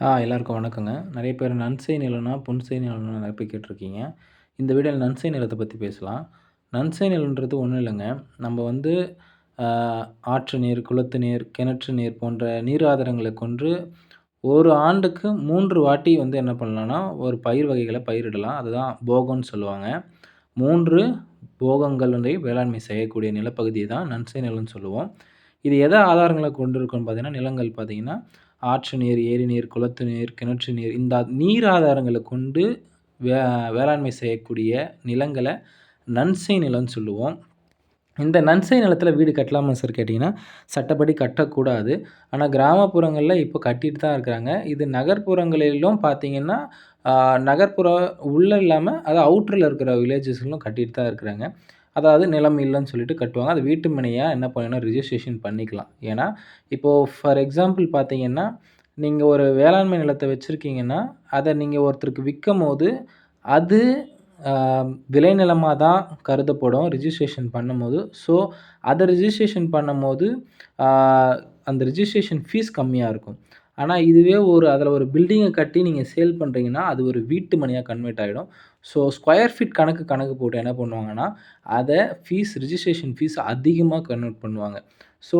ஆ எல்லாருக்கும் வணக்கங்க. நிறைய பேர் நன்செய் நிலம்னா, புன்சை நிலம்னு நிறைய பேர் கேட்டிருக்கீங்க இந்த வீடியோல நன்செய் நிலத்தை பற்றி பேசலாம். நன்செய் நிலம்ன்றது ஒன்றும் இல்லைங்க நம்ம வந்து ஆற்று நீர், குளத்து நீர், கிணற்று நீர் போன்ற நீர் ஆதாரங்களை கொன்று ஒரு ஆண்டுக்கு மூன்று வாட்டி வந்து என்ன பண்ணலான்னா ஒரு பயிர் வகைகளை பயிரிடலாம். அதுதான் போகம்னு சொல்லுவாங்க. மூன்று போகங்களுடைய வேளாண்மை செய்யக்கூடிய நிலப்பகுதியை தான் நன்செய் நிலம்னு சொல்லுவோம். இது எதை ஆதாரங்களை கொண்டிருக்கும்னு பார்த்தீங்கன்னா, நிலங்கள் பார்த்தீங்கன்னா, ஆற்று நீர், ஏரி நீர், குளத்து நீர், கிணற்று நீர் இந்த நீர் ஆதாரங்களை கொண்டு வே வேளாண்மை செய்யக்கூடிய நிலங்களை நன்செய் நிலம்னு சொல்லுவோம். இந்த நன்செய் நிலத்தில் வீடு கட்டலாமா சார் கேட்டிங்கன்னா சட்டப்படி கட்டக்கூடாது. ஆனால் கிராமப்புறங்களில் இப்போ கட்டிட்டு தான் இருக்கிறாங்க. இது நகர்ப்புறங்களிலும் பார்த்தீங்கன்னா, நகர்ப்புறம் உள்ளே இல்லாமல் அது அதாவது இருக்கிற வில்லேஜஸ்களும் கட்டிட்டு தான் இருக்கிறாங்க. அதாவது நிலம் இல்லைன்னு சொல்லிட்டு கட்டுவாங்க. அது வீட்டு மனையாக என்ன பண்ணணும் ரிஜிஸ்ட்ரேஷன் பண்ணிக்கலாம். ஏன்னா, இப்போது ஃபார் எக்ஸாம்பிள் பார்த்தீங்கன்னா, நீங்கள் ஒரு வேளாண்மை நிலத்தை வச்சுருக்கீங்கன்னா அதை நீங்கள் ஒருத்தருக்கு விக்கும்போது, அது விளைநிலமாக தான் கருதப்படும் ரிஜிஸ்ட்ரேஷன் பண்ணும்போது. ஸோ, அதை ரிஜிஸ்ட்ரேஷன் பண்ணும்போது, அந்த ரிஜிஸ்ட்ரேஷன் ஃபீஸ் கம்மியாக இருக்கும். ஆனால் இதுவே ஒரு அதில் ஒரு பில்டிங்கை கட்டி நீங்கள் சேல் பண்ணுறீங்கன்னா அது ஒரு வீட்டு மனையா கன்வெர்ட் ஆகிடும் ஸோ, ஸ்கொயர் ஃபீட் கணக்கு கணக்கு போட்டு என்ன பண்ணுவாங்கன்னா, அதை ஃபீஸ் ரிஜிஸ்ட்ரேஷன் ஃபீஸ் அதிகமாக கன்வெர்ட் பண்ணுவாங்க. ஸோ,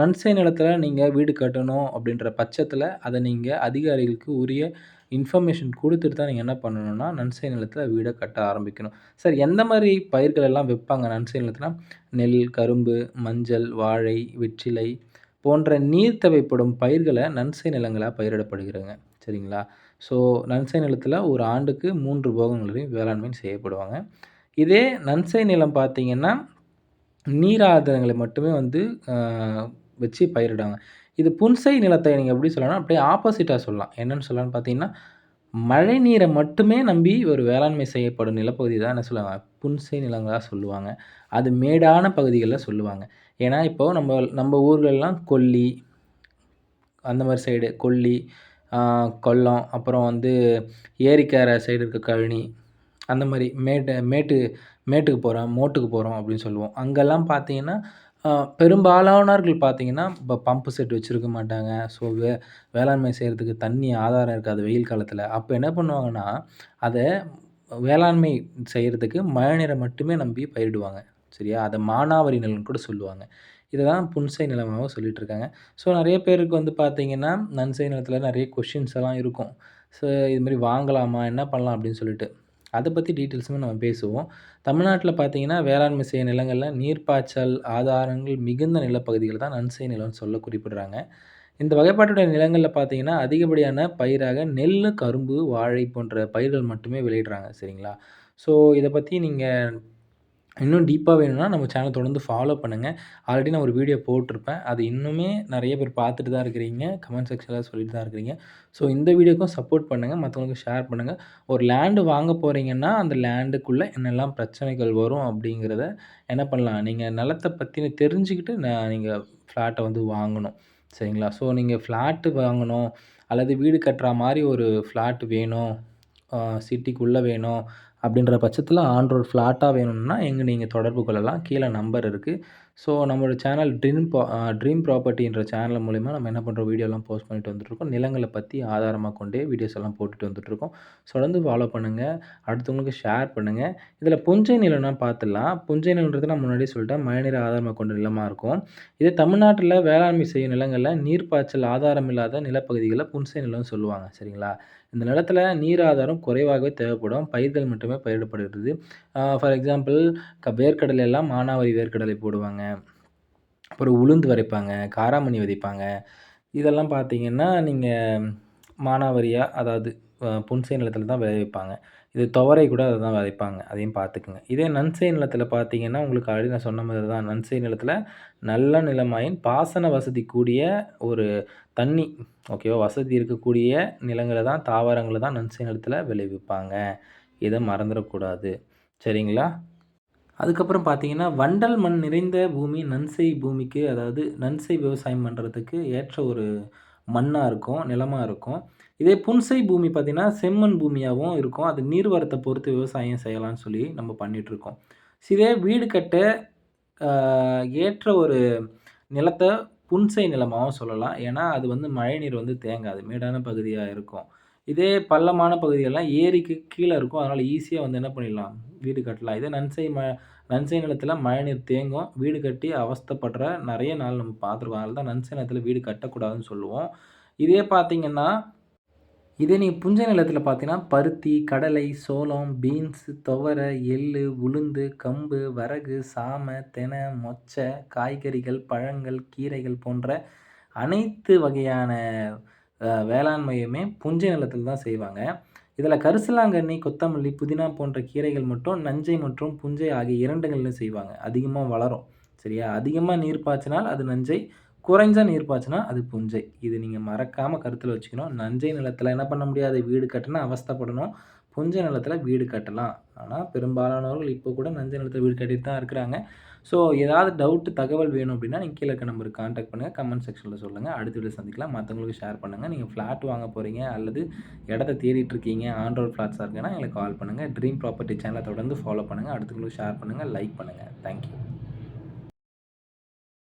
நன்செய் நிலத்தில் நீங்கள் வீடு கட்டணும் அப்படின்ற பட்சத்தில் அதை நீங்கள் அதிகாரிகளுக்கு உரிய இன்ஃபர்மேஷன் கொடுத்துட்டு தான் நீங்கள் என்ன பண்ணணும்னா, நன்செய் நிலத்தில் வீடை கட்ட ஆரம்பிக்கணும். சார் எந்த மாதிரி பயிர்கள் எல்லாம் வைப்பாங்க நன்சை நிலத்தில் நெல், கரும்பு, மஞ்சள், வாழை, வெற்றிலை போன்ற நீர் தேவைப்படும் பயிர்களை நன்செய் நிலங்களாக பயிரிடப்படுகிறதுங்க. சரிங்களா? ஸோ, நன்செய் நிலத்தில் ஒரு ஆண்டுக்கு மூன்று போகங்களையும் வேளாண்மை செய்யப்படுவாங்க. இதே நன்செய் நிலம் பார்த்தீங்கன்னா, நீர் ஆதாரங்களை மட்டுமே வந்து வச்சு பயிரிடுவாங்க. இது புன்செய் நிலத்தை நீங்கள் எப்படி சொல்லலாம் அப்படியே ஆப்போசிட்டாக சொல்லலாம். என்னென்னு சொல்லலாம்னு பார்த்தீங்கன்னா, மழை நீரை மட்டுமே நம்பி ஒரு வேளாண்மை செய்யப்படும் நிலப்பகுதி தான் என்ன சொல்லுவாங்க, புன்செய் நிலங்களாக சொல்லுவாங்க. அது மேடான பகுதிகளில் சொல்லுவாங்க. ஏன்னா, இப்போது நம்ம நம்ம ஊர்களெலாம் கொல்லி அந்த மாதிரி சைடு கொல்லி, கொல்லம், அப்புறம் வந்து ஏரிக்கரை சைடு இருக்க கழனி, அந்த மாதிரி மேட்டு மேட்டு மேட்டுக்கு போகிறோம் மோட்டுக்கு போகிறோம் அப்படின்னு சொல்லுவோம். அங்கெல்லாம் பார்த்தீங்கன்னா, பெரும்பாலானவர்கள் பார்த்தீங்கன்னா, இப்போ பம்பு செட் வச்சுருக்க மாட்டாங்க. ஸோ, வே வேளாண்மை செய்கிறதுக்கு தண்ணி ஆதாரம் இருக்காது வெயில் காலத்தில் அப்போ என்ன பண்ணுவாங்கன்னா, அதை வேளாண்மை செய்றதுக்கு மழைநீரை மட்டுமே நம்பி பயிரிடுவாங்க. சரியா? அதை மானாவாரி நிலம்னு கூட சொல்லுவாங்க. இதை தான் புன்செய் நிலமாகவும் சொல்லிட்டு இருக்காங்க. ஸோ, நிறைய பேருக்கு வந்து பார்த்தீங்கன்னா, நன்செய் நிலத்தில் நிறைய கொஷின்ஸ் எல்லாம் இருக்கும். ஸோ, இது வாங்கலாமா? என்ன பண்ணலாம்? அப்படின்னு சொல்லிட்டு. அதை பற்றி டீட்டெயில்ஸுமே நம்ம பேசுவோம். தமிழ்நாட்டில் பார்த்தீங்கன்னா, வேளாண்மை செய்ய நிலங்களில் நீர்ப்பாய்ச்சல் ஆதாரங்கள் மிகுந்த நிலப்பகுதிகள தான் நன்செய் நிலம்னு சொல்ல குறிப்பிடுறாங்க. இந்த வகைப்பாட்டுடைய நிலங்களில் பார்த்தீங்கன்னா, அதிகப்படியான பயிராக நெல் கரும்பு, வாழை போன்ற பயிர்கள் மட்டுமே விளையிடுறாங்க சரிங்களா? ஸோ, இதை பற்றி நீங்கள் இன்னும் டீப்பாக வேணும்னா நம்ம சேனல் தொடர்ந்து ஃபாலோ பண்ணுங்கள் ஆல்ரெடி நான் ஒரு வீடியோ போட்டிருப்பேன். அது இன்னுமே நிறைய பேர் பார்த்துட்டு தான் இருக்கிறீங்க. கமெண்ட் செக்ஷனில் சொல்லிட்டு தான் இருக்கிறீங்க. ஸோ, இந்த வீடியோக்கும் சப்போர்ட் பண்ணுங்கள் மற்றவங்களுக்கும் ஷேர் பண்ணுங்கள் ஒரு லேண்டு வாங்க போகிறீங்கன்னா அந்த லேண்டுக்குள்ளே என்னெல்லாம் பிரச்சனைகள் வரும் அப்படிங்கிறத என்ன பண்ணலாம், நீங்கள் நிலத்தை பற்றின தெரிஞ்சுக்கிட்டு நான் நீங்கள் ஃப்ளாட்டை வந்து வாங்கணும். சரிங்களா? ஸோ, நீங்கள் ஃப்ளாட்டு வாங்கணும் அல்லது வீடு கட்டுற மாதிரி ஒரு ஃப்ளாட் வேணும், சிட்டிக்குள்ளே வேணும் அப்படின்ற பட்சத்தில் ஆன் ரோட் வேணும்னா, எங்க நீங்கள் தொடர்பு கொள்ளலாம். கீழே நம்பர் இருக்குது ஸோ, நம்மளோட சேனல் ட்ரீம் பா ட்ரீம் ப்ராப்பர்ட்டின்ற சேனல் மூலிமா நம்ம என்ன பண்ணுறோம் வீடியோலாம் போஸ்ட் பண்ணிட்டு வந்துட்டுருக்கோம். நிலங்களை பற்றி ஆதாரமாக கொண்டே வீடியோஸ் எல்லாம் போட்டுட்டு வந்துட்டுருக்கோம். தொடர்ந்து ஃபாலோ பண்ணுங்கள் அடுத்தவங்களுக்கு ஷேர் பண்ணுங்கள் இதில் புஞ்சை நிலம்னா பார்த்துடலாம். புஞ்சை நிலம்ன்றது நான் முன்னாடியே சொல்லிட்டேன். மழைநீர் ஆதாரமாக கொண்ட நிலமாக இருக்கும். இதே தமிழ்நாட்டில் வேளாண்மை செய்யும் நிலங்களில் நீர்ப்பாய்ச்சல் ஆதாரம் இல்லாத நிலப்பகுதிகளை புஞ்சை நிலம்னு சொல்லுவாங்க. சரிங்களா? இந்த நிலத்தில் நீர் ஆதாரம் குறைவாகவே தேவைப்படும். பயிர்கள் மட்டுமே பயிரிடப்படுகிறது. ஃபார் எக்ஸாம்பிள் க வேர்க்கடலை எல்லாம் மானாவரி வேர்க்கடலை போடுவாங்க. அப்புறம் உளுந்து வரைப்பாங்க காராமணி விதைப்பாங்க. இதெல்லாம் பார்த்தீங்கன்னா, நீங்கள் மானாவரியாக அதாவது புன்சை நிலத்தில் தான் விளைவிப்பாங்க. இது துவரை கூட அதுதான் விதைப்பாங்க. அதையும் பார்த்துக்குங்க இதே நன்செய் நிலத்தில் பார்த்தீங்கன்னா, உங்களுக்கு ஆல்ரெடி நான் சொன்ன மாதிரி தான். நன்செய் நிலத்தில் நல்ல நிலமாயின் பாசன வசதி கூடிய ஒரு தண்ணி ஓகேவா? வசதி இருக்கக்கூடிய நிலங்களை தான் தாவரங்களை தான் நன்செய் நிலத்தில் விளைவிப்பாங்க. இதை மறந்துடக்கூடாது சரிங்களா? அதுக்கப்புறம் பார்த்தீங்கன்னா, வண்டல் மண் நிறைந்த பூமி நன்செய் பூமிக்கு அதாவது நன்செய் விவசாயம் பண்ணுறதுக்கு ஏற்ற ஒரு மண்ணாக இருக்கும், நிலமாக இருக்கும். இதே புன்செய் பூமி பார்த்தீங்கன்னா, செம்மண் பூமியாகவும் இருக்கும். அது நீர்வரத்தை பொறுத்து விவசாயம் செய்யலாம்னு சொல்லி நம்ம பண்ணிகிட்ருக்கோம் இதே வீடு கட்ட ஏற்ற ஒரு நிலத்தை புன்செய் நிலமாகவும் சொல்லலாம். ஏன்னா, அது வந்து மழைநீர் வந்து தேங்காது. மேடான பகுதியாக இருக்கும். இதே பள்ளமான பகுதியெல்லாம் ஏரிக்கு கீழே இருக்கும். அதனால் ஈஸியாக வந்து என்ன பண்ணிடலாம், வீடு கட்டலாம். இதே நன்செய் ம நன்செய் நிலத்தில் மழைநீர் தேங்கும். வீடு கட்டி அவஸ்தைப்படுற நிறைய நாள் நம்ம பார்த்துருக்கோம். அதனால தான் நன்செய் நிலத்தில் வீடு கட்டக்கூடாதுன்னு சொல்லுவோம். இதே பார்த்தீங்கன்னா, இதே நீ புஞ்சை நிலத்தில் பார்த்தீங்கன்னா, பருத்தி, கடலை, சோளம், பீன்ஸ், துவரை, எள்ளு, உளுந்து, கம்பு, வரகு, சாமை, தெனை, மொச்சை, காய்கறிகள், பழங்கள், கீரைகள் போன்ற அனைத்து வகையான வேளாண்மையுமே புஞ்சை நிலத்தில் தான் செய்வாங்க. இதில் கரிசலாங்கண்ணி, கொத்தமல்லி, புதினா போன்ற கீரைகள் மட்டும் நஞ்சை மற்றும் புஞ்சை ஆகிய 2கள்ல செய்வாங்க. அதிகமாக வளரும். சரியா? அதிகமாக நீர் பாய்ச்சினால் அது நஞ்சை. குறைஞ்ச நீர் பாய்ச்சினா அது புஞ்சை. இது நீங்கள் மறக்காமல் கருத்தில் வச்சுக்கணும். நஞ்சை நிலத்தில் என்ன பண்ண முடியாது, வீடு கட்டினா அவஸ்தைப்படணும். புஞ்சை நிலத்தில் வீடு கட்டலாம். ஆனால் பெரும்பாலானவர்கள் இப்போ கூட நஞ்சை நிலத்தில் வீடு கட்டிட்டு தான் இருக்கிறாங்க. ஸோ, ஏதாவது டவுட்டு தகவல் வேணும் அப்படின்னா நீங்கள் கீழே இருக்க நம்பருக்கு கான்டாக்ட் பண்ணுங்க. கமெண்ட் செக்ஷனில் சொல்லுங்கள் அடுத்த வீடியோல சந்திக்கலாம். மற்றவங்களுக்கு ஷேர் பண்ணுங்கள் நீங்கள் ஃப்ளாட் வாங்க போகிறீங்க அல்லது இடத்த தேடிட்டு இருக்கீங்க, ஆண்ட்ராய்ட் ஃப்ளாட்ஸாக இருக்குன்னா எங்களுக்கு கால் பண்ணுங்கள் ட்ரீம் ப்ராப்பர்ட்டி சேனலை தொடர்ந்து ஃபாலோ பண்ணுங்க. அடுத்தவங்களுக்கு ஷேர் பண்ணுங்கள் லைக் பண்ணுங்கள் தேங்க் யூ.